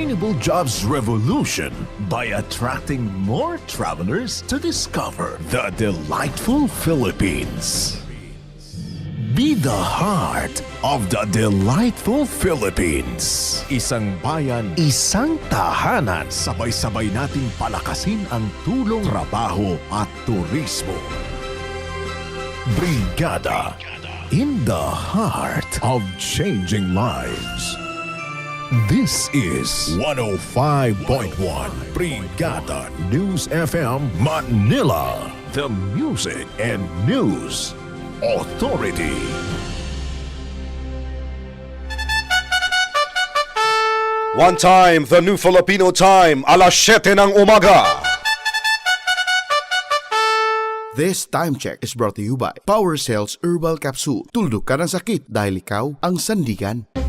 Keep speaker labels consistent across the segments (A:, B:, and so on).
A: sustainable jobs revolution by attracting more travelers to discover the delightful Philippines. Be the heart of the delightful Philippines. Isang bayan, isang tahanan. Sabay-sabay nating palakasin ang tulong, trabaho at turismo. Brigada in the heart of changing lives. This is 105.1 Brigada News FM Manila, the music and news authority.
B: One time, the new Filipino time, alas 7 ng umaga.
C: This time check is brought to you by Power Cells Herbal Capsule. Tuldok ka ng sakit dahil ikaw ang sandigan.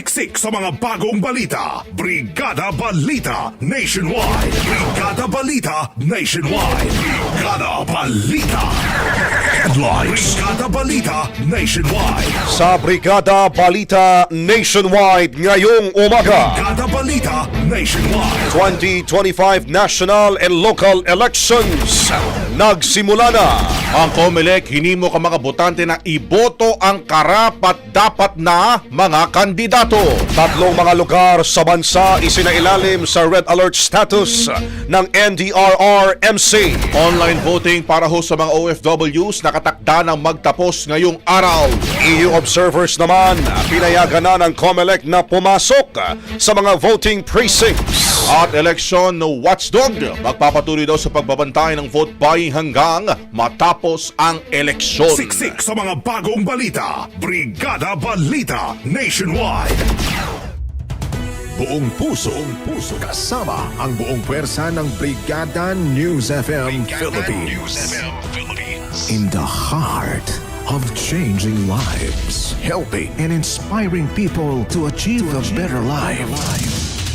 D: Siksik sa mga bagong balita. Brigada Balita Nationwide. Brigada Balita Nationwide. Brigada Balita. Headlines. Brigada Balita Nationwide.
B: Sa Brigada Balita Nationwide ngayong umaga.
D: Brigada Balita Nationwide.
B: 2025 national and local elections. Nagsimula na.
E: Ang COMELEC hinimo ka mga botante na iboto ang karapat dapat na mga kandidato.
B: Tatlong mga lugar sa bansa isinailalim sa red alert status ng NDRRMC.
E: Online voting para ho sa mga OFWs nakatakda ng magtapos ngayong araw.
B: EU observers naman pinayagan na ng COMELEC na pumasok sa mga voting precincts.
E: At eleksyon no watchdog magpapatuloy daw sa pagbabantay ng vote buying hanggang matapos ang eleksyon.
D: Siksik sa mga bagong balita. Brigada Balita Nationwide.
A: Buong puso, buong puso kasama ang buong pwersa ng Brigada News FM Philippines. In the heart of changing lives, helping and inspiring people to achieve a better life.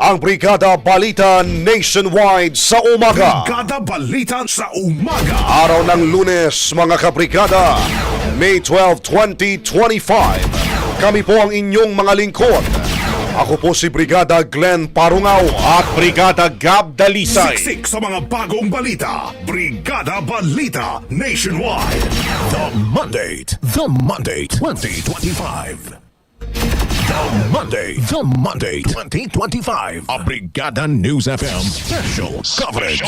B: ang Brigada Balita Nationwide sa umaga.
D: Brigada Balita sa umaga.
B: Araw ng lunes mga kabrigada, May 12, 2025. Kami po ang inyong mga lingkod. Ako po si Brigada Glenn Parungaw
E: At Brigada Gab Dalisay.
D: Siksik sa mga bagong balita. Brigada Balita Nationwide.
A: The Mandate. The Mandate 2025. The Monday. The Monday 2025. A Brigada News FM special coverage.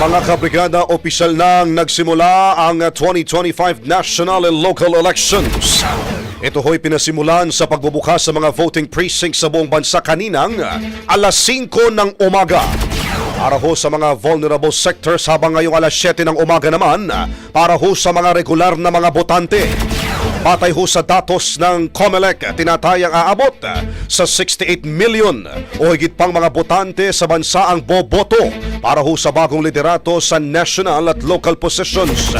B: Mga kabrigada, opisyal nang nagsimula ang 2025 national and local elections. Ito ho'y pinasimulan sa pagbubukas sa mga voting precincts sa buong bansa kaninang alas 5 ng umaga. Para ho sa mga vulnerable sectors habang ngayong alas 7 ng umaga naman para ho sa mga regular na mga botante. Batay ho sa datos ng COMELEC, tinatayang aabot sa 68 million o higit pang mga botante sa bansa ang boboto para ho sa bagong liderato sa national at local positions.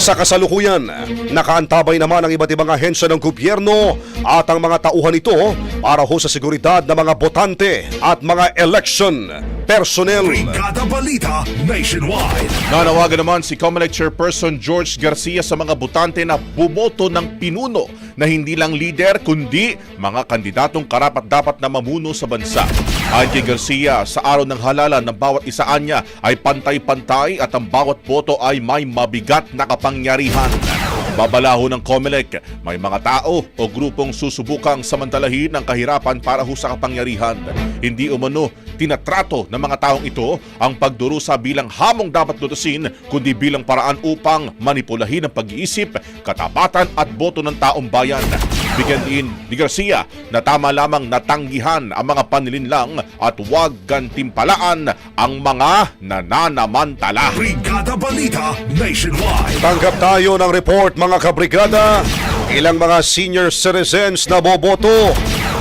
B: Sa kasalukuyan, nakaantabay naman ang iba't ibang ahensya ng gobyerno at ang mga tauhan ito para ho sa seguridad ng mga botante at mga election personnel.
D: Brigada Balita Nationwide.
E: Nanawagan naman si COMELEC Chairperson George Garcia sa mga botante na bumoto ng pinuno na hindi lang leader kundi mga kandidatong karapat dapat na mamuno sa bansa. Kay Garcia, sa araw ng halalan ng bawat isaan niya ay pantay-pantay at ang bawat boto ay may mabigat na kapangyarihan. Babalaho ng COMELEC, may mga tao o grupong susubukang samantalahin ang kahirapan para ho sa kapangyarihan. Hindi umano tinatrato ng mga taong ito ang pagdurusa bilang hamong dapat lutusin kundi bilang paraan upang manipulahin ang pag-iisip, katapatan at boto ng taong bayan. Bigyan din ni Garcia na tama lamang natanggihan ang mga panlilinlang at huwag gantimpalaan ang mga nananamantala.
D: Brigada Balita Nationwide.
B: Tanggap tayo ng report mga kabrigada. Ilang mga senior citizens na boboto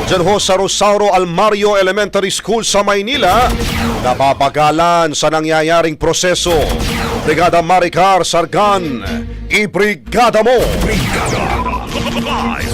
B: dyan ho sa Rosauro Almario Elementary School sa Maynila napapagalan sa nangyayaring proseso. Brigada Maricar Sargan, ibrigada mo!
D: Brigada Live.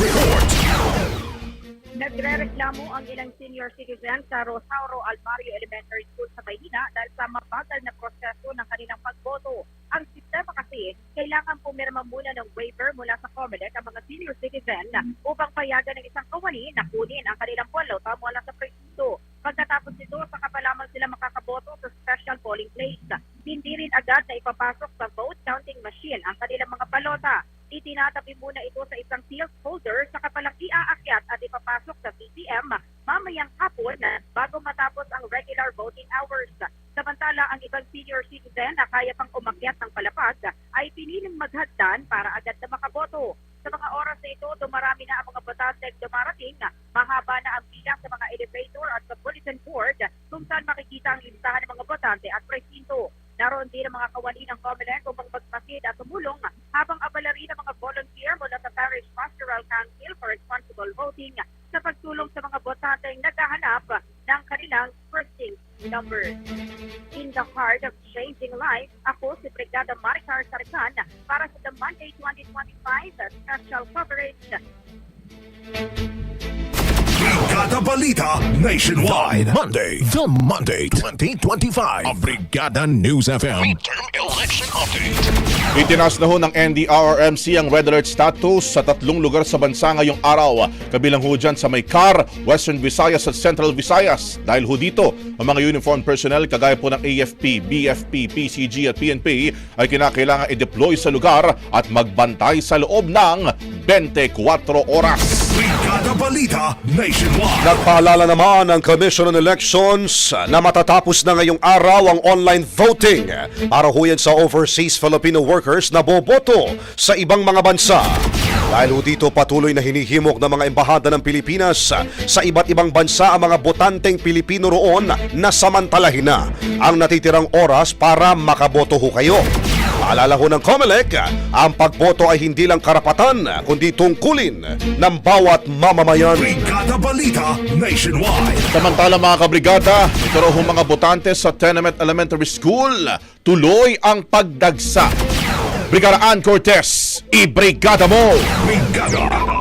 F: Nagre-reklamo ang ilang senior citizen sa Rosauro Almario Elementary School sa Maynila dahil sa mabagal na proseso ng kanilang pagboto. Ang sistema kasi, kailangan pumirma muna ng waiver mula sa COMELEC ang mga senior citizen upang payagan ng isang kawani na kunin ang kanilang balota mula sa presinto. Pagkatapos nito, saka pa lamang sila makakaboto sa special polling place. Hindi rin agad na ipapasok sa vote counting machine ang kanilang mga balota itinatabi muna ito sa isang sealed folder sa kapalang iaakyat at ipapasok sa BCM mamayang hapon na bago matapos ang regular voting hours. Samantala, ang ibang senior citizen na kaya pang umakyat ng palapag ay piniling maghagdan para agad na makaboto. Sa mga oras na ito, dumarami na ang mga botante dumarating. Mahaba na ang bilang sa mga elevator at sa bulletin board kung saan makikita ang listahan ng mga botante at presinto. Naroon din ang mga kawani ng COMELEC upang magpasid at tumulong habang abala rin ang mga volunteer mula sa Parish Pastoral Council for Responsible Voting sa pagtulong sa mga botanteng naghahanap ng kanilang number. In the heart of changing life, ako si Brigada Maricar Sargan para sa The Monday 2025 special coverage
D: Brigada Balita Nationwide.
A: Monday, the Monday 2025 of Brigada News FM. Election Update.
E: Itinaas na ho ng NDRRMC ang red alert status sa tatlong lugar sa bansa ngayong araw. Kabilang ho dyan sa Maycar, Western Visayas at Central Visayas. Dahil ho dito, ang mga uniformed personnel kagaya po ng AFP, BFP, PCG at PNP ay kinakailangan i-deploy sa lugar at magbantay sa loob ng 24 oras.
D: Brigada Balita Nationwide.
B: Nagpaalala naman ang Commission on Elections na matatapos na ngayong araw ang online voting para ho yan sa overseas Filipino workers na boboto sa ibang mga bansa. Dahil ho dito patuloy na hinihimok ng mga embahada ng Pilipinas sa iba't ibang bansa ang mga botanteng Pilipino roon na samantalahin na ang natitirang oras para makaboto ho kayo. Paalala ho ng COMELEC, ang pagboto ay hindi lang karapatan kundi tungkulin ng bawat mamamayan.
D: Brigada Balita Nationwide.
E: Samantala mga kabrigada, ito raw ho mga botante sa Tenement Elementary School, tuloy ang pagdagsa. Brigada Ann Cortez, i-brigada mo!
D: Brigada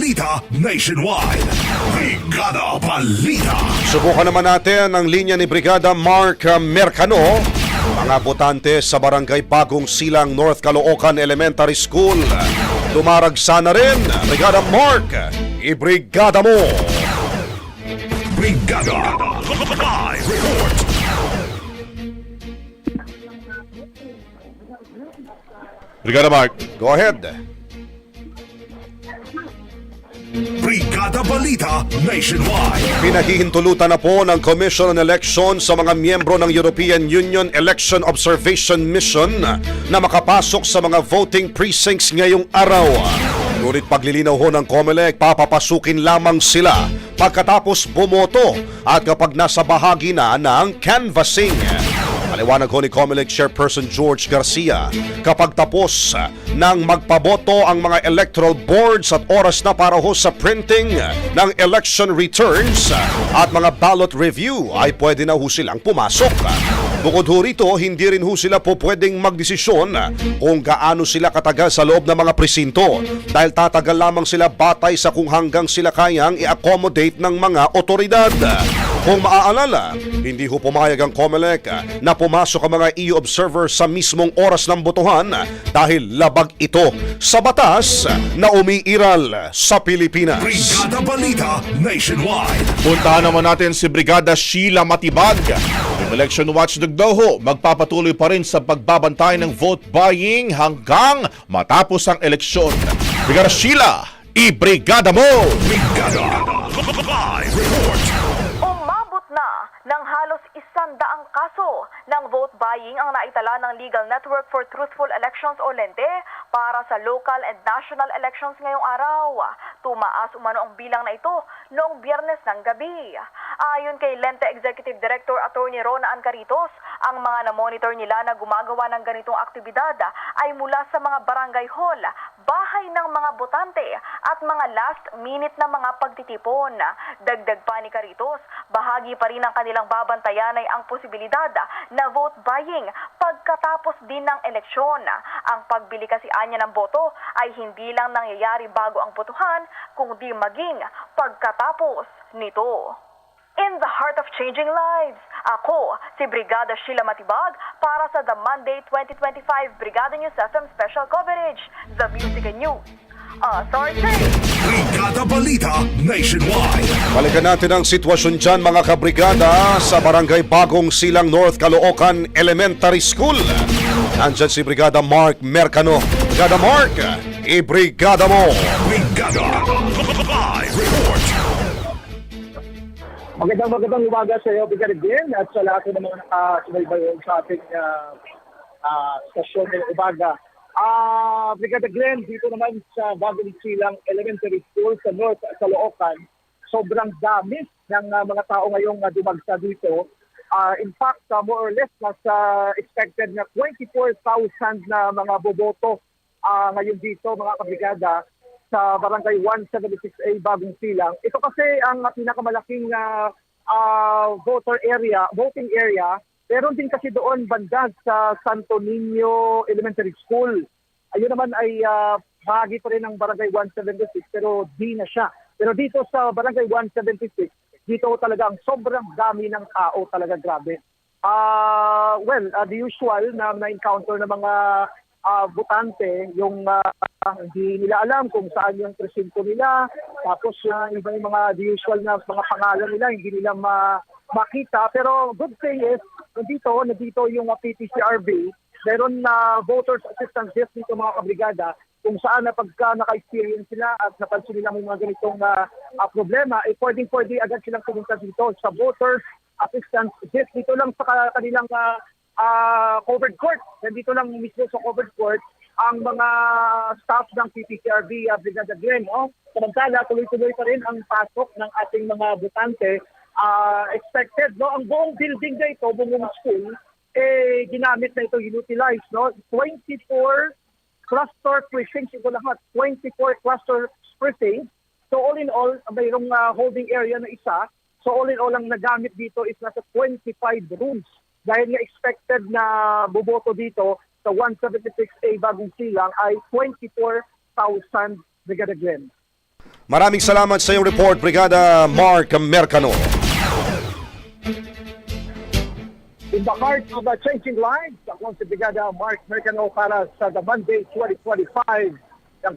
D: Balita Nationwide. Brigada Balita.
B: Subukan naman natin ang linya ni Brigada Mark Mercano, mga botante sa Barangay Bagong Silang North Caloocan Elementary School. Dumaragsa na rin, Brigada Mark, i-brigada mo!
D: Brigada Live Report.
E: Brigada Mark.
B: Go ahead.
D: Brigada Balita Nationwide.
B: Pinahihintulutan na po ng Commission on Elections sa mga miyembro ng European Union Election Observation Mission na makapasok sa mga voting precincts ngayong araw. Ngunit paglilinaw ho ng COMELEC, papapasukin lamang sila pagkatapos bumoto at kapag nasa bahagi na ng canvassing. Paliwanag ho ni Comelec Chairperson George Garcia, kapag tapos ng magpaboto ang mga electoral boards at oras na para ho sa printing ng election returns at mga ballot review ay pwede na ho silang pumasok. Bukod ho rito, hindi rin ho sila po pwedeng magdesisyon kung gaano sila katagal sa loob ng mga presinto dahil tatagal lamang sila batay sa kung hanggang sila kayang i-accommodate ng mga otoridad. Kung maaalala, hindi ho pumayag ang COMELEC na pumasok ang mga EU observer sa mismong oras ng botohan dahil labag ito sa batas na umiiral sa Pilipinas.
D: Brigada Balita Nationwide.
E: Puntahan naman natin si Brigada Sheila Matibag. Yung election watchdog daw ho, magpapatuloy pa rin sa pagbabantay ng vote buying hanggang matapos ang eleksyon. Brigada Sheila, i-brigada mo!
D: Brigada. Live report.
G: Halos isandaang kaso ng vote buying ang naitala ng Legal Network for Truthful Elections o LENTE para sa local and national elections ngayong araw. Tumaas umano ang bilang na ito noong biyernes ng gabi. Ayon kay LENTE Executive Director Attorney Rona Ancaritos, ang mga na-monitor nila na gumagawa ng ganitong aktibidad ay mula sa mga barangay hall, bahay ng mga botante at mga last minute na mga pagtitipon. Dagdag pa ni Caritos, bahagi pa rin ng kanilang babantayan ay ang posibilidad na vote buying pagkatapos din ng eleksyon. Ang pagbili kasi anya ng boto ay hindi lang nangyayari bago ang botohan, kundi maging pagkatapos nito. In the heart of changing lives, ako, si Brigada Sheila Matibag para sa The Monday 2025 Brigada News FM Special Coverage, The Music and News. Authority!
D: Brigada Balita Nationwide.
B: Balikan natin ang sitwasyon dyan mga kabrigada sa Barangay Bagong Silang North Caloocan Elementary School. Nandyan si Brigada Mark Mercano. Brigada Mark, i-brigada mo!
H: Magandang magandang umaga sa iyo, Brigada din, at sa lahat ng mga nakasubaybay sa ating uh, uh, stasyon ng umaga. Ah, Brigada Glenn, dito naman sa Bagong Silang Elementary School sa North Caloocan, sobrang dami ng uh, mga tao ngayong uh, dumagsa dito. Ah, in fact, uh, more or less, nasa expected na 24,000 na mga boboto ah, ngayon dito, mga kabrigada, sa Barangay 176A Bagong Silang. Ito kasi ang pinakamalaking ah, ah, voter area, voting area. Meron din kasi doon banda sa Santo Niño Elementary School. Ayun naman ay ah, bahagi pa rin ng Barangay 176 pero di na siya. Pero dito sa Barangay 176, dito talaga ang sobrang dami ng tao talaga grabe. Ah, well, ah, the usual na na-encounter ng mga ah, butante, yung ah, hindi nila alam kung saan yung presinto nila, tapos yung iba yung mga the usual na mga pangalan nila, hindi nila ma makita. Pero good thing is, nandito, nandito yung uh, PTCRB, meron na voters assistance desk dito mga kabrigada, kung saan na pagka naka-experience sila at napansin nila may mga ganitong ah, ah, problema, eh pwedeng-pwede agad silang pumunta dito sa voters assistance desk. Dito lang sa ka- kanilang ah, ah, covered court. Nandito lang mismo sa covered court ang mga staff ng PPCRB uh, Brigada Glen. No? Samantala, tuloy-tuloy pa rin ang pasok ng ating mga butante. Ah, expected, no? ang buong building na ito, buong school, eh, ginamit na ito, utilize, no? 24 cluster precincts ito lahat, 24 cluster precincts. So all in all, mayroong ah, holding area na isa. So all in all, ang nagamit dito is nasa 25 rooms. Dahil nga expected na boboto dito sa 176A Bagong Silang ay 24,000 Brigada Glenn.
B: Maraming salamat sa iyong report, Brigada Mark Mercano.
H: In the heart of the changing lives, ako si Brigada Mark Mercano para sa The Monday 2025 ng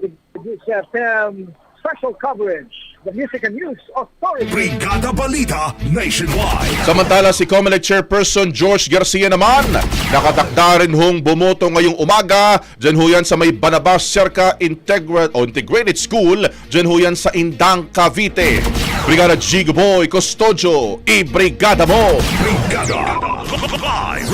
H: FM special coverage, the Music and News Authority.
D: Brigada Balita Nationwide.
E: Samantala si COMELEC Chairperson George Garcia naman, nakatakda rin hong bumoto ngayong umaga. Diyan ho yan sa may Banabas Cerca Integra- o Integrated School. Diyan ho yan sa Indang, Cavite. Brigada Jigo Boy Custodio, i-brigada mo!
D: Brigada. Live.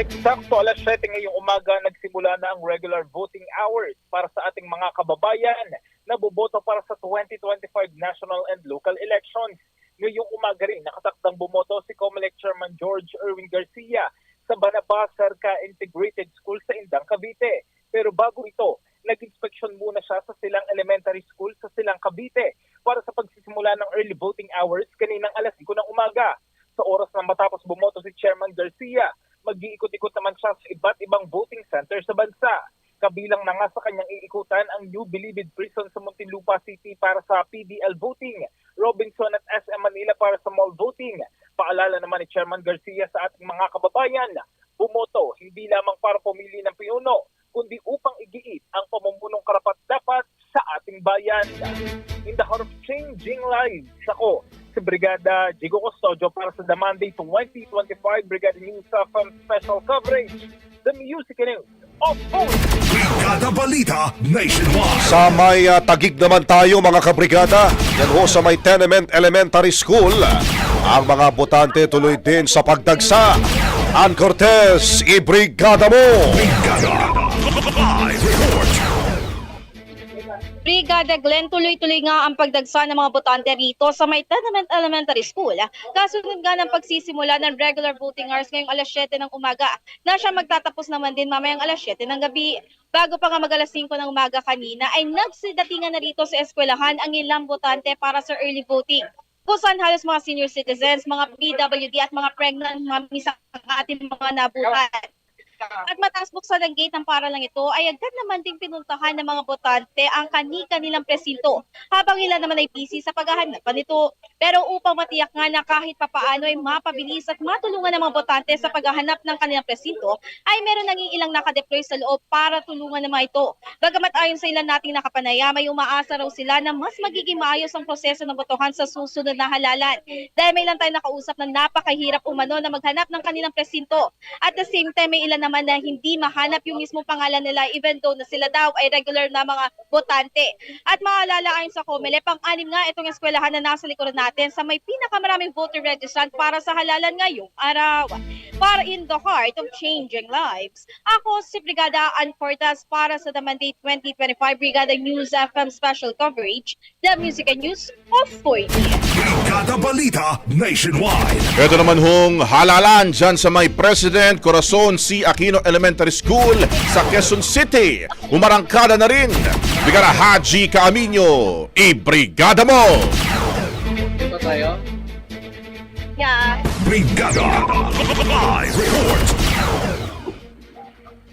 I: Eksakto alas 7 ngayong umaga nagsimula na ang regular voting hours para sa ating mga kababayan na boboto para sa 2025 national and local elections. Ngayong umaga rin nakatakdang bumoto si COMELEC Chairman George Erwin Garcia sa Banabas Cerca Integrated School sa Indang, Cavite. Pero bago ito, nag-inspection muna siya sa Silang Elementary School sa Silang, Cavite para sa pagsisimula ng early voting hours kaninang alas 5 ng umaga. Sa oras na matapos bumoto si Chairman Garcia, mag-iikot-ikot naman siya sa iba't ibang voting center sa bansa. Kabilang na nga sa kanyang iikutan ang New Bilibid Prison sa Muntinlupa City para sa PDL voting, Robinson at SM Manila para sa mall voting. Paalala naman ni Chairman Garcia sa ating mga kababayan, bumoto hindi lamang para pumili ng pinuno, kundi upang igiit ang pamumunong karapat-dapat sa ating bayan. In the heart of changing lives, ako, si Brigada Jigo Custodio para sa The Monday 2025 Brigada News of um, Special Coverage, The Music News of Phone.
D: Brigada Balita Nationwide.
B: Sa may ah, tagig naman tayo mga kabrigada, yan ho sa may Tenement Elementary School. Ang mga botante tuloy din sa pagdagsa. Ann Cortez, ibrigada mo!
D: Brigada
J: Brigada Glenn, tuloy-tuloy nga ang pagdagsa ng mga botante rito sa may Tenement Elementary School. Kasunod nga ng pagsisimula ng regular voting hours ngayong alas 7 ng umaga na siya magtatapos naman din mamayang alas 7 ng gabi. Bago pa nga mag alas 5 ng umaga kanina ay nagsidatingan na rito sa eskwelahan ang ilang botante para sa early voting. Kung saan halos mga senior citizens, mga PWD at mga pregnant mami sa ating mga nabuhat. At matapos buksan ang gate ng paralang ito, ay agad naman ding pinuntahan ng mga botante ang kani-kanilang presinto habang ilan naman ay busy sa paghahanap pa nito. Pero upang matiyak nga na kahit papaano ay mapabilis at matulungan ng mga botante sa paghahanap ng kanilang presinto, ay meron naging ilang nakadeploy sa loob para tulungan ng mga ito. Bagamat ayon sa ilan nating nakapanaya, may umaasa raw sila na mas magiging maayos ang proseso ng botohan sa susunod na halalan. Dahil may ilan tayong nakausap na napakahirap umano na maghanap ng kanilang presinto. At the same time, may ilan naman na hindi mahanap yung mismong pangalan nila even though na sila daw ay regular na mga botante. At maalala ayon sa COMELE, pang-anim nga itong eskwelahan na nasa likuran natin sa may pinakamaraming voter registrant para sa halalan ngayong araw. Para in the heart of changing lives, ako si Brigada Ann para sa The Monday 2025 Brigada News FM Special Coverage, The Music and News of 40.
D: Brigada Balita Nationwide.
E: Ito naman hong halalan dyan sa may President Corazon C. Aquino Elementary School sa Quezon City. Umarangkada na rin. Bigara Haji Caaminyo, ibrigada mo!
J: Yeah.
D: Brigada Live Report.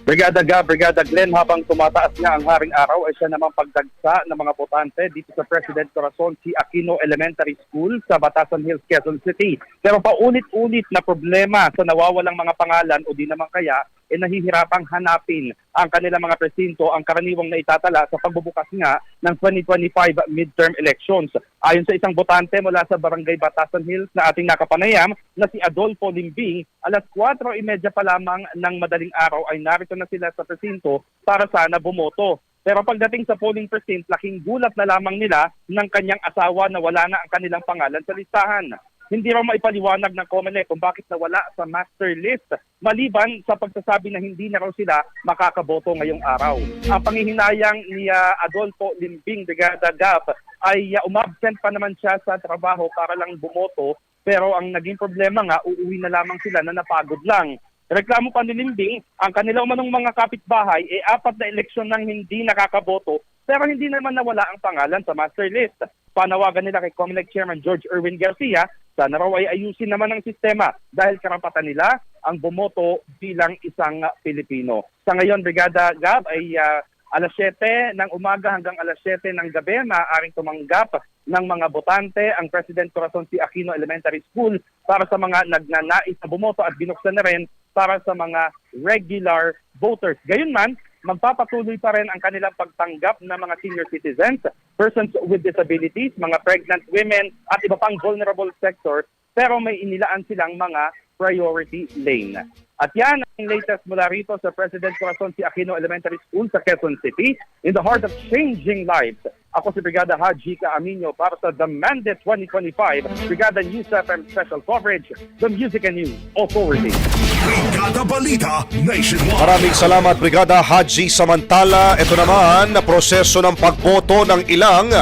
K: Brigada Ga, Brigada Glenn, habang tumataas nga ang haring araw ay siya namang pagdagsa ng mga botante dito sa President Corazon C. Aquino Elementary School sa Batasan Hills, Quezon City. Pero paulit-ulit na problema sa nawawalang mga pangalan o di naman kaya eh nahihirapang hanapin ang kanilang mga presinto ang karaniwang naitatala sa pagbubukas nga ng 2025 midterm elections. Ayon sa isang botante mula sa Barangay Batasan Hills na ating nakapanayam na si Adolfo Limbing, alas 4.30 pa lamang ng madaling araw ay narito na sila sa presinto para sana bumoto. Pero pagdating sa polling precinct, laking gulat na lamang nila ng kanyang asawa na wala na ang kanilang pangalan sa listahan. Hindi raw maipaliwanag ng COMELEC kung bakit nawala sa master list maliban sa pagsasabi na hindi na raw sila makakaboto ngayong araw. Ang pangihinayang ni ah, Adolfo Limbing Brigada Gap ay ah, umabsent pa naman siya sa trabaho para lang bumoto pero ang naging problema nga uuwi na lamang sila na napagod lang. Reklamo pa ni Limbing, ang kanilang manong mga kapitbahay ay apat na eleksyon nang hindi nakakaboto pero hindi naman nawala ang pangalan sa master list. Panawagan nila kay Comelec Chairman George Erwin Garcia, sana raw ay ayusin naman ang sistema dahil karapatan nila ang bumoto bilang isang Pilipino. Sa ngayon, Brigada Gab ay ah, alas 7 ng umaga hanggang alas 7 ng gabi maaaring tumanggap ng mga botante ang President Corazon C. Aquino Elementary School para sa mga nagnanais na bumoto at binuksan na rin para sa mga regular voters. Gayunman, magpapatuloy pa rin ang kanilang pagtanggap ng mga senior citizens, persons with disabilities, mga pregnant women at iba pang vulnerable sectors pero may inilaan silang mga priority lane. At yan ang latest mula rito sa President Corazon C. Aquino Elementary School sa Quezon City in the heart of changing lives. Ako si Brigada Haji Caaminyo para sa The Mandate 2025 Brigada News FM Special Coverage, The Music and News Authority.
D: Brigada Balita Nationwide.
B: Maraming salamat Brigada Haji Samantala. Ito naman na proseso ng pagboto ng ilang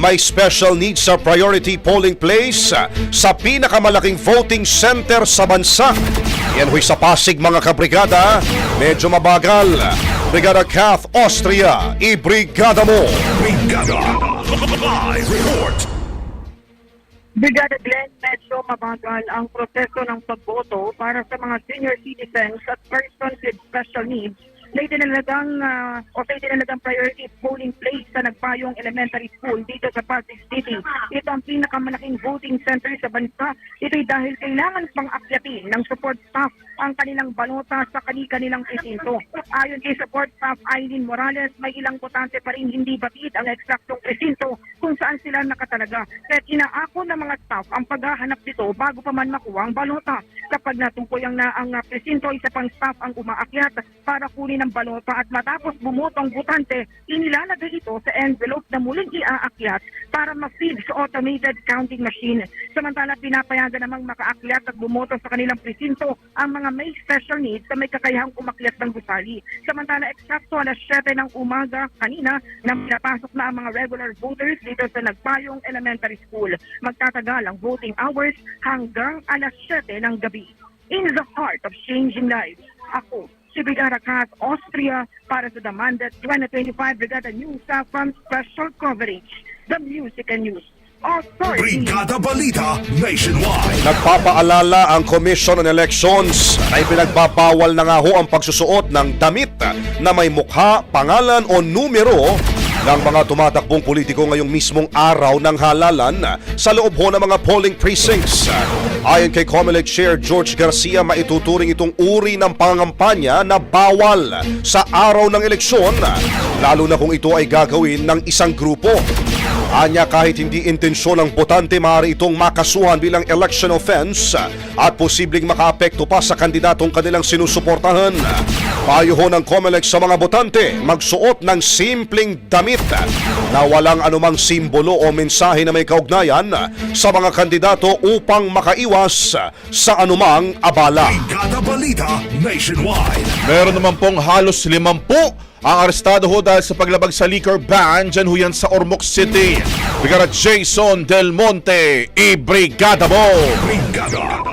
B: may special needs sa priority polling place sa pinakamalaking voting center sa bansa. Yan ho'y sa Pasig mga kabrigada. Medyo mabagal. Brigada Kath Austria, ibrigada mo!
D: Brigada Live Report.
L: Brigada Glenn, medyo mabagal ang proseso ng pagboto para sa mga senior citizens at persons with special needs na itinalagang uh, o sa itinalagang priority polling place sa Nagpayong Elementary School dito sa Pasig City. Ito ang pinakamalaking voting center sa bansa. Ito'y dahil kailangan pang akyatin ng support staff ang kanilang balota sa kani-kanilang presinto. Ayon kay support staff Aileen Morales, may ilang botante pa rin hindi batid ang eksaktong presinto kung saan sila nakatalaga. Kaya inaako ng mga staff ang paghahanap dito bago pa man makuha ang balota. Kapag natukoy ang na ang uh, presinto, isa pang staff ang umaakyat para kunin ang balota at matapos bumoto ang botante, inilalagay ito sa envelope na muling iaakyat para ma-feed sa automated counting machine. Samantala, pinapayagan namang makaakyat at bumoto sa kanilang presinto ang mga may special needs na may kakayahang umakyat ng gusali. Samantala, eksakto alas 7 ng umaga kanina na pinapasok na ang mga regular voters dito sa Nagpayong Elementary School. Magtatagal ang voting hours hanggang alas 7 ng gabi. In the heart of changing lives, ako, si Brigada Kat Austria para sa Damandat 2025 Brigada News from Special Coverage, the Music and News Authority.
D: Brigada Balita Nationwide.
B: Nagpapaalala ang Commission on Elections na ipinagbabawal na nga ho ang pagsusuot ng damit na may mukha, pangalan o numero ng mga tumatakbong politiko ngayong mismong araw ng halalan sa loob ho ng mga polling precincts. Ayon kay COMELEC Chair George Garcia, maituturing itong uri ng pangangampanya na bawal sa araw ng eleksyon, lalo na kung ito ay gagawin ng isang grupo. Anya kahit hindi intensyon ng botante maaari itong makasuhan bilang election offense at posibleng makaapekto pa sa kandidatong kanilang sinusuportahan. Payo ho ng COMELEC sa mga botante magsuot ng simpleng damit na walang anumang simbolo o mensahe na may kaugnayan sa mga kandidato upang makaiwas sa anumang abala.
D: Balita Nationwide.
E: Meron naman pong halos limampu ang arestado ho dahil sa paglabag sa liquor ban dyan ho yan sa Ormoc City. Brigada Jason Del Monte, i-brigada mo!
D: Brigada.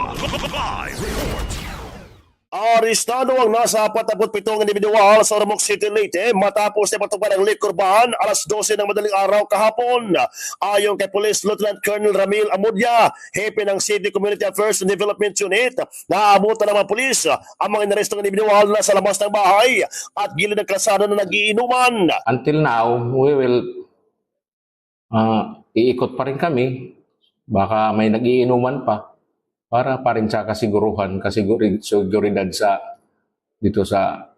M: Arestado ang nasa 47 individual sa Ormoc City Leyte matapos na patupad ang liquor ban alas 12 ng madaling araw kahapon. Ayon kay Police Lieutenant Colonel Ramil Amudia, hepe ng City Community Affairs and Development Unit, naabutan ng mga pulis ang mga inarestong individual na sa labas ng bahay at gilid ng kalsada na nagiinuman.
N: until now, we will uh, iikot pa rin kami. Baka may nagiinuman pa para pa rin sa kasiguruhan, kasiguri- seguridad sa dito sa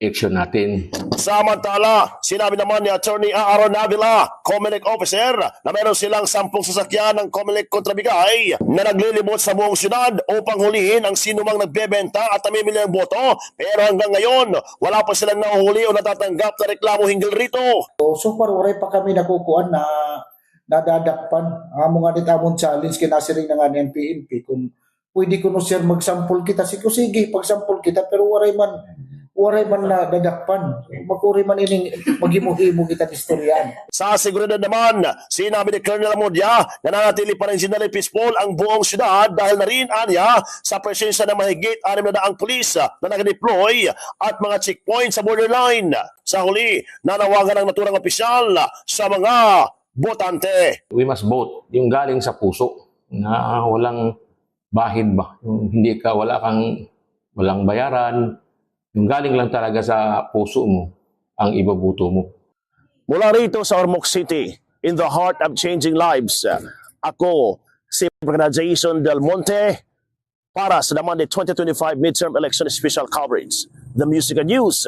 N: action natin.
M: Samantala, sinabi naman ni Attorney Aaron Avila, Comelec officer, na meron silang sampung sasakyan ng Comelec kontrabigay na naglilibot sa buong syudad upang hulihin ang sinumang nagbebenta at namimili ng boto. Pero hanggang ngayon, wala pa silang nahuhuli o natatanggap na reklamo hinggil rito.
O: So, so far, wala pa kami nakukuan na nadadakpan. Amo nga dit amon challenge kinasiring na nga ni PNP kung pwede ko no sir magsampol kita. Sige, sige, pagsampol kita pero waray man waray man na dadakpan. Magkuri man ining maghimu-himo kita istoryan.
M: Sa seguridad naman, sinabi ni Colonel Amudia na nanatili pa rin sinali peaceful ang buong syudad dahil na rin anya sa presensya ng mahigit 6 na daang pulis na nag-deploy at mga checkpoint sa borderline. Sa huli, nanawagan ng naturang opisyal sa mga botante.
N: We must vote yung galing sa puso na walang bahid ba. Yung hindi ka, wala kang, walang bayaran. Yung galing lang talaga sa puso mo ang ibabuto mo.
M: Mula rito sa Ormoc City, in the heart of changing lives, ako si Jason Del Monte para sa naman ni 2025 midterm election special coverage. The Music and News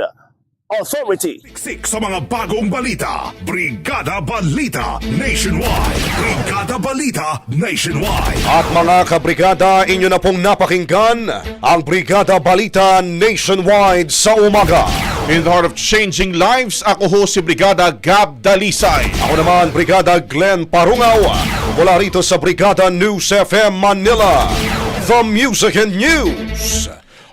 M: Authority.
D: Siksik sa mga bagong balita. Brigada Balita Nationwide. Brigada Balita Nationwide.
B: At mga kabrigada, inyo na pong napakinggan ang Brigada Balita Nationwide sa umaga.
E: In the heart of changing lives, ako ho si Brigada Gab Dalisay.
B: Ako naman, Brigada Glenn Parungaw, mula rito sa Brigada News FM Manila. The Music and News